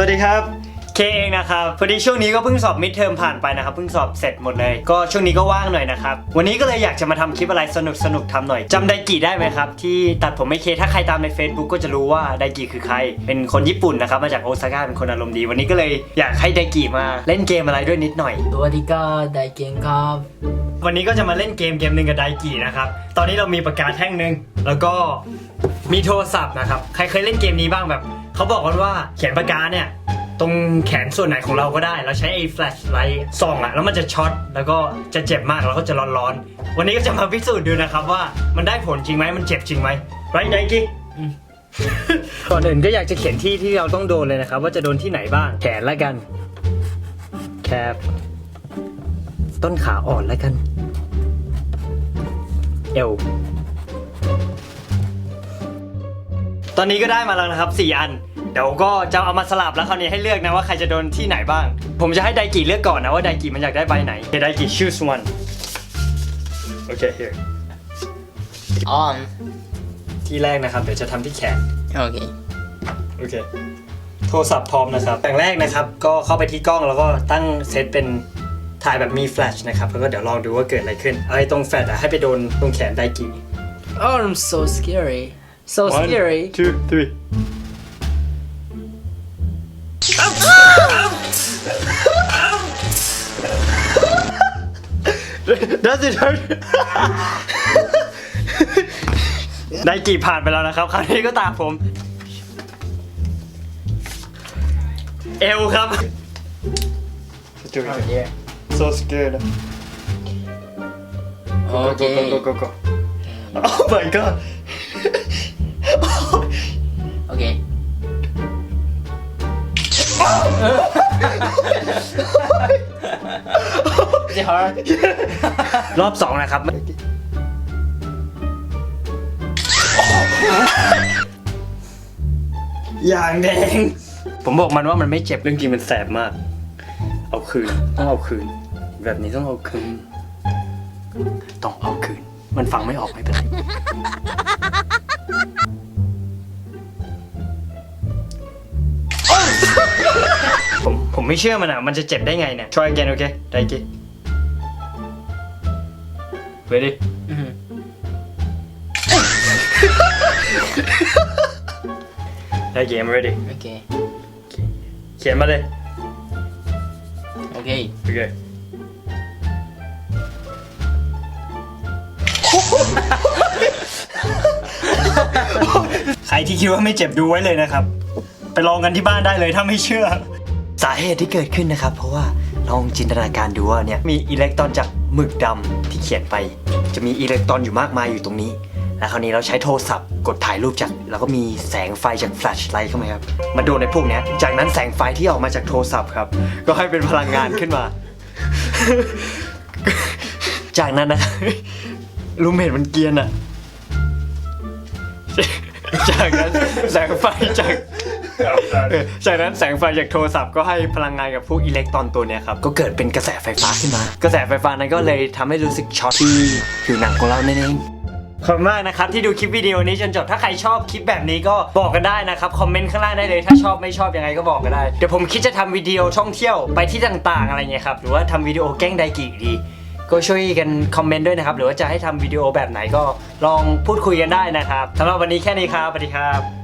วัสดีครับ เคเองนะครับ พอดีช่วงนี้ก็เพิ่งสอบมิดเทอมผ่านไปนะครับ เพิ่งสอบเสร็จหมดเลย ก็ช่วงนี้ก็ว่างหน่อยนะครับ วันนี้ก็เลยอยากจะมาทำคลิปอะไรสนุกสนุกๆทำหน่อยจำไดกิได้ไหมครับ ที่ตัดผมไม่เค ถ้าใครตามใน Facebook ก็จะรู้ว่าไดกิคือใคร เป็นคนญี่ปุ่นนะครับ มาจากโอซาก้าเป็นคนอารมณ์ดี วันนี้ก็เลยอยากให้ไดกิมาเล่นเกมอะไรด้วยนิดหน่อยสวัสดีครับไดเกนครับวันนี้ก็จะมาเล่นเกมเกมหนึ่งกับไดกินะครับ ตอนนี้เรามีปากกาแท่งหนึ่งแล้วก็มีโทรศัพท์นะครับ ใครเคยเล่นเกมนี้บ้างแบบ เขาบอกกันว่าเขียนปากกาเนี่ย ตรงแขนส่วนไหนของเราก็ได้ เราใช้ไอ้แฟลชไลท์ส่องอะแล้วมันจะช็อตแล้วก็จะเจ็บมากแล้วก็จะร้อนๆ วันนี้ก็จะมาพิสูจน์ดูนะครับว่ามันได้ผลจริงไหมมันเจ็บจริงไหมไรไดกิก่อนอื่นก็อยากจะเขียนที่ที่เราต้องโดนเลยนะครับ ว่าจะโดนที่ไหนบ้างแขนล้วกันแคบต้นขาอ่อนล้วกัน เอวตอนนี้ก็ได้มาแล้วนะครับ 4 อัน เดี๋ยวก็จะเอามาสลับแล้วคราวนี้ให้เลือกนะว่าใครจะโดนที่ไหนบ้าง ผมจะให้ไดกิเลือกก่อนนะว่าไดกิมันอยากได้ใบไหนโอเคไดกิ choose one โอเค here ออนที่แรกนะครับเดี๋ยวจะทำที่แขน โอเค โอเค โทรศัพท์พร้อมนะครับอย่างแรกนะครับ ก็เข้าไปที่กล้องแล้วก็ตั้งเซตเป็นถ่ายแบบมีแฟลชนะครับ แล้วก็เดี๋ยวลองดูว่าเกิดอะไรขึ้นเอาไอ้ตรงแฟลชอะให้ไปโดนตรงแขนไดกิ Oh I'm so scary so One, scary two, three. Does it hurt? ได้กี่ผ่านไปแล้วนะครับ คราวนี้ก็ตามผม เอวครับ oh dear so scared okay go go go go oh my god okay Is it hard รอบสองนะครับ อย่างแดง ผมบอกมันว่ามันไม่เจ็บเรื่องจริงมันแสบมาก เอาคืน ต้องเอาคืน แบบนี้ต้องเอาคืน ต้องเอาคืน มันฟังไม่ออกไม่เป็นไร ผมผมไม่เชื่อมันอะ มันจะเจ็บได้ไงเนี่ย try again โอเคได้กี่ ready Mhm. ได้กี่ I'm ready okay เขียนมาเลย okay โอเค ใครที่คิดว่าไม่เจ็บดูไว้เลยนะครับ ไปลองกันที่บ้านได้เลยถ้าไม่เชื่อ สาเหตุที่เกิดขึ้นนะครับ เพราะว่าลองจินตนาการดูว่าเนี่ยมีอิเล็กตรอนจากหมึกดำที่เขียนไป จะมีอิเล็กตรอนอยู่มากมายอยู่ตรงนี้ แล้วคราวนี้เราใช้โทรศัพท์กดถ่ายรูปจาก แล้วก็มีแสงไฟจากแฟลชไลท์เข้ามาครับมาโดนในพวกเนี้ยจากนั้นแสงไฟที่ออกมาจากโทรศัพท์ครับ ก็ให้เป็นพลังงานขึ้นมา จากนั้นนะรูมเมทมันเกียนอะจากนั้นแสงไฟจาก จากนั้นแสงไฟจากโทรศัพท์ก็ให้พลังงานกับพวกอิเล็กตรอนตัวเนี้ยครับ ก็เกิดเป็นกระแสไฟฟ้าขึ้นมา กระแสไฟฟ้านั้นก็เลยทำให้รู้สึกช็อตที่ผิวหนังของเรานั่นเอง ขอบคุณมากนะครับ ที่ดูคลิปวิดีโอนี้จนจบถ้าใครชอบคลิปแบบนี้ก็บอกกันได้นะครับ คอมเมนต์ข้างล่างได้เลย ถ้าชอบไม่ชอบยังไงก็บอกกันได้ เดี๋ยวผมคิดจะทำวิดีโอท่องเที่ยวไปที่ต่างๆ อะไรเงี้ยครับ หรือว่าทำวิดีโอแกล้งไดกิดี ก็ช่วยกันคอมเมนต์ด้วยนะครับ หรือว่าจะให้ทำวิดีโอแบบไหนก็ลองพูดคุยกันได้นะครับสำหรับวันนี้แค่นี้ครับสวัสดีครับ